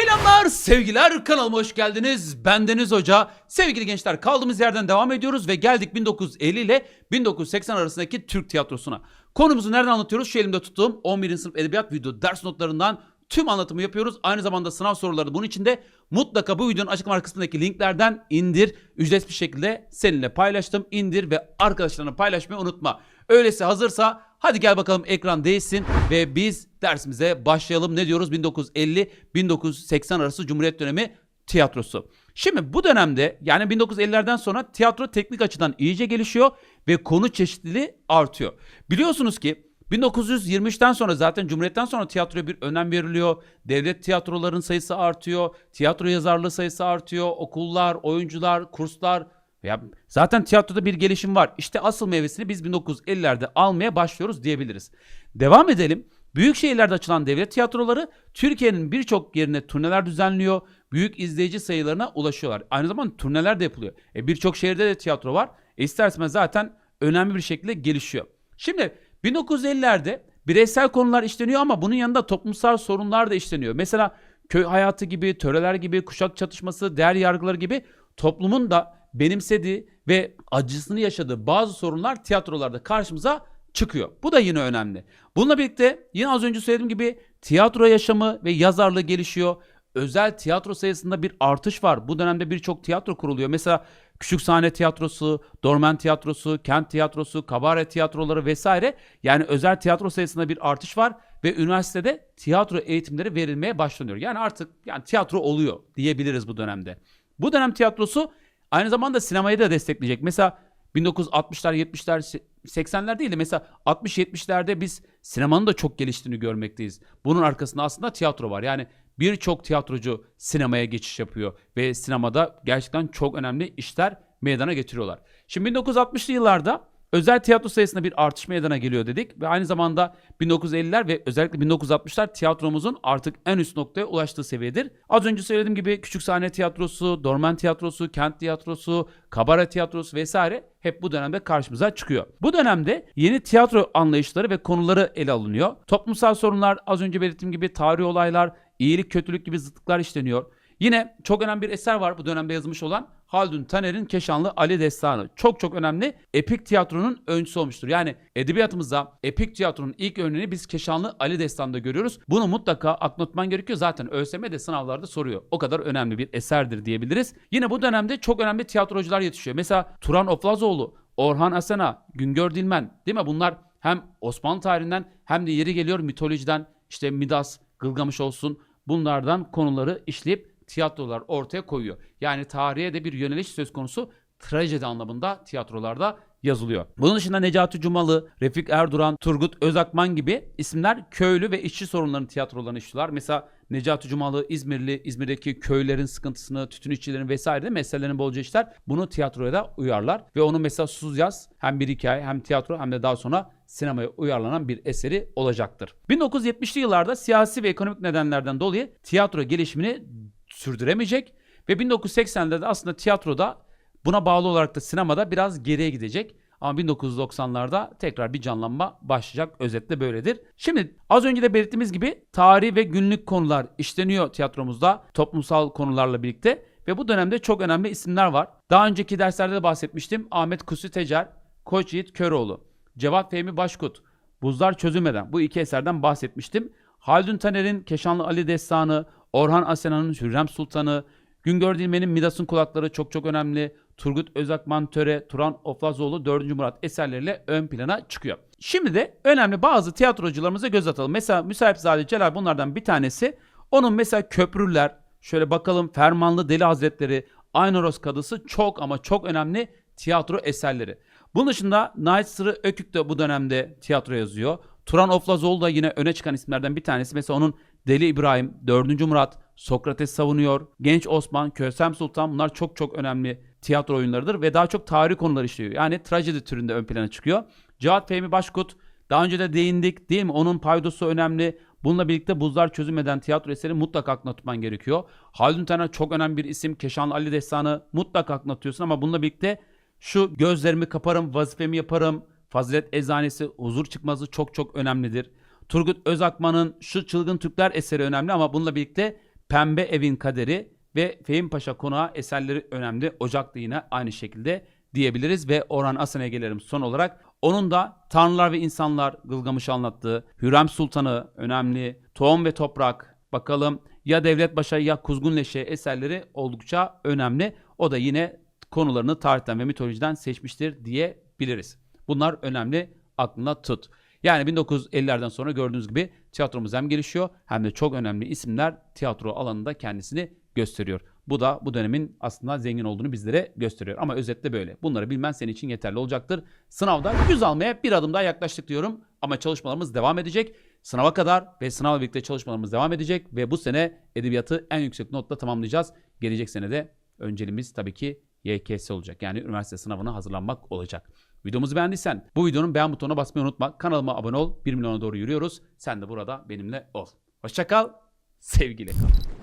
Selamlar, sevgiler. Kanalıma hoş geldiniz. Bendeniz Hoca. Sevgili gençler, kaldığımız yerden devam ediyoruz ve geldik 1950 ile 1980 arasındaki Türk tiyatrosuna. Konumuzu nereden anlatıyoruz? Şu elimde tuttuğum 11. sınıf edebiyat video ders notlarından tüm anlatımı yapıyoruz. Aynı zamanda sınav soruları da bunun içinde. Mutlaka bu videonun açıklama kısmındaki linklerden indir. Ücretsiz bir şekilde seninle paylaştım. İndir ve arkadaşlarına paylaşmayı unutma. Öyleyse hazırsa hadi gel bakalım ekran değişsin ve biz dersimize başlayalım. Ne diyoruz? 1950-1980 arası Cumhuriyet dönemi tiyatrosu. Şimdi bu dönemde yani 1950'lerden sonra tiyatro teknik açıdan iyice gelişiyor ve konu çeşitliliği artıyor. Biliyorsunuz ki 1923'ten sonra zaten Cumhuriyet'ten sonra tiyatroya bir önem veriliyor. Devlet tiyatroların sayısı artıyor. Tiyatro yazarlığı sayısı artıyor. Okullar, oyuncular, kurslar ya zaten tiyatroda bir gelişim var. İşte asıl meyvesini biz 1950'lerde almaya başlıyoruz diyebiliriz. Devam edelim. Büyük şehirlerde açılan devlet tiyatroları Türkiye'nin birçok yerine turneler düzenliyor. Büyük izleyici sayılarına ulaşıyorlar. Aynı zamanda turneler de yapılıyor. E birçok şehirde de tiyatro var. E isterseniz zaten önemli bir şekilde gelişiyor. Şimdi 1950'lerde bireysel konular işleniyor ama bunun yanında toplumsal sorunlar da işleniyor. Mesela köy hayatı gibi, töreler gibi, kuşak çatışması, değer yargıları gibi toplumun da benimsediği ve acısını yaşadığı bazı sorunlar tiyatrolarda karşımıza çıkıyor. Bu da yine önemli. Bununla birlikte yine az önce söylediğim gibi tiyatro yaşamı ve yazarlığı gelişiyor. Özel tiyatro sayısında bir artış var. Bu dönemde birçok tiyatro kuruluyor. Mesela Küçük Sahne Tiyatrosu, Dormen Tiyatrosu, Kent Tiyatrosu, Kabare Tiyatroları vesaire. Yani özel tiyatro sayısında bir artış var ve üniversitede tiyatro eğitimleri verilmeye başlanıyor. Yani artık yani tiyatro oluyor diyebiliriz bu dönemde. Bu dönem tiyatrosu aynı zamanda sinemayı da destekleyecek. Mesela 1960'lar, 70'ler, 80'ler değil de mesela 60-70'lerde biz sinemanın da çok geliştiğini görmekteyiz. Bunun arkasında aslında tiyatro var. Yani birçok tiyatrocu sinemaya geçiş yapıyor ve sinemada gerçekten çok önemli işler meydana getiriyorlar. Şimdi 1960'lı yıllarda özel tiyatro sayısında bir artış meydana geliyor dedik ve aynı zamanda 1950'ler ve özellikle 1960'lar tiyatromuzun artık en üst noktaya ulaştığı seviyedir. Az önce söylediğim gibi küçük sahne tiyatrosu, dormen tiyatrosu, kent tiyatrosu, kabare tiyatrosu vesaire hep bu dönemde karşımıza çıkıyor. Bu dönemde yeni tiyatro anlayışları ve konuları ele alınıyor. Toplumsal sorunlar, az önce belirttiğim gibi tarihi olaylar, iyilik kötülük gibi zıtlıklar işleniyor. Yine çok önemli bir eser var bu dönemde yazılmış olan Haldun Taner'in Keşanlı Ali Destanı. Çok çok önemli. Epik tiyatronun öncüsü olmuştur. Yani edebiyatımızda epik tiyatronun ilk örneğini biz Keşanlı Ali Destanı'nda görüyoruz. Bunu mutlaka aklına gerekiyor. Zaten ÖSYM de sınavlarda soruyor. O kadar önemli bir eserdir diyebiliriz. Yine bu dönemde çok önemli tiyatrocular yetişiyor. Mesela Turan Oflazoğlu, Orhan Asena, Güngör Dilmen değil mi? Bunlar hem Osmanlı tarihinden hem de yeri geliyor mitolojiden işte Midas, Gılgamış olsun bunlardan konuları işleyip tiyatrolar ortaya koyuyor. Yani tarihe de bir yöneliş söz konusu trajedi anlamında tiyatrolarda yazılıyor. Bunun dışında Necati Cumalı, Refik Erduran, Turgut Özakman gibi isimler köylü ve işçi sorunlarını tiyatrolarına işliyorlar. Mesela Necati Cumalı İzmirli, İzmir'deki köylerin sıkıntısını, tütün işçilerin vesaire de meselelerini bolca işler. Bunu tiyatroya da uyarlar. Ve onun mesela Susuz Yaz hem bir hikaye hem tiyatro hem de daha sonra sinemaya uyarlanan bir eseri olacaktır. 1970'li yıllarda siyasi ve ekonomik nedenlerden dolayı tiyatro gelişimini sürdüremeyecek ve 1980'lerde aslında tiyatroda buna bağlı olarak da sinemada biraz geriye gidecek. Ama 1990'larda tekrar bir canlanma başlayacak. Özetle böyledir. Şimdi az önce de belirttiğimiz gibi tarihi ve günlük konular işleniyor tiyatromuzda toplumsal konularla birlikte. Ve bu dönemde çok önemli isimler var. Daha önceki derslerde de bahsetmiştim. Ahmet Kusi Tecer, Koç Yiğit Köroğlu, Cevat Fehmi Başkut, Buzlar Çözülmeden bu iki eserden bahsetmiştim. Haldun Taner'in Keşanlı Ali Destanı, Orhan Asena'nın Hürrem Sultanı, Güngör Dilmen'in Midas'ın Kulakları çok çok önemli. Turgut Özakman Töre, Turan Oflazoğlu 4. Murat eserleriyle ön plana çıkıyor. Şimdi de önemli bazı tiyatrocularımıza göz atalım. Mesela Müsahipzade Celal bunlardan bir tanesi. Onun mesela Köprüler, şöyle bakalım Fermanlı Deli Hazretleri, Aynoros Kadısı çok ama çok önemli tiyatro eserleri. Bunun dışında Nait Sırrı Ökük de bu dönemde tiyatro yazıyor. Turan Oflazoğlu da yine öne çıkan isimlerden bir tanesi. Mesela onun Deli İbrahim, 4. Murat, Sokrates savunuyor, Genç Osman, Kösem Sultan bunlar çok çok önemli tiyatro oyunlarıdır ve daha çok tarih konular işliyor. Yani trajedi türünde ön plana çıkıyor. Cevat Fehmi Başkut daha önce de değindik değil mi? Onun paydosu önemli. Bununla birlikte buzlar çözülmeden tiyatro eseri mutlaka aklına tutman gerekiyor. Haldun Taner çok önemli bir isim. Keşanlı Ali Destanı mutlaka aklına tutuyorsun ama bununla birlikte şu gözlerimi kaparım, vazifemi yaparım, Fazilet Eczanesi, Huzur Çıkmazı çok çok önemlidir. Turgut Özakman'ın şu Çılgın Türkler eseri önemli ama bununla birlikte Pembe Evin Kaderi ve Fehim Paşa Konağı eserleri önemli. Ocak yine aynı şekilde diyebiliriz ve Orhan Asen'e gelelim son olarak. Onun da Tanrılar ve İnsanlar Gılgamış anlattığı, Hürrem Sultanı önemli, Tohum ve Toprak, bakalım ya Devlet Başa ya Kuzgun Leşe eserleri oldukça önemli. O da yine konularını tarihten ve mitolojiden seçmiştir diyebiliriz. Bunlar önemli aklına tut. Yani 1950'lerden sonra gördüğünüz gibi tiyatromuz hem gelişiyor hem de çok önemli isimler tiyatro alanında kendisini gösteriyor. Bu da bu dönemin aslında zengin olduğunu bizlere gösteriyor. Ama özetle böyle. Bunları bilmen senin için yeterli olacaktır. Sınavda 100 almaya bir adım daha yaklaştık diyorum. Ama çalışmalarımız devam edecek. Sınava kadar ve sınavla birlikte çalışmalarımız devam edecek. Ve bu sene edebiyatı en yüksek notla tamamlayacağız. Gelecek sene de önceliğimiz tabii ki YKS olacak. Yani üniversite sınavına hazırlanmak olacak. Videomuzu beğendiysen bu videonun beğen butonuna basmayı unutma. Kanalıma abone ol. 1 milyona doğru yürüyoruz. Sen de burada benimle ol. Hoşçakal. Sevgiyle kal.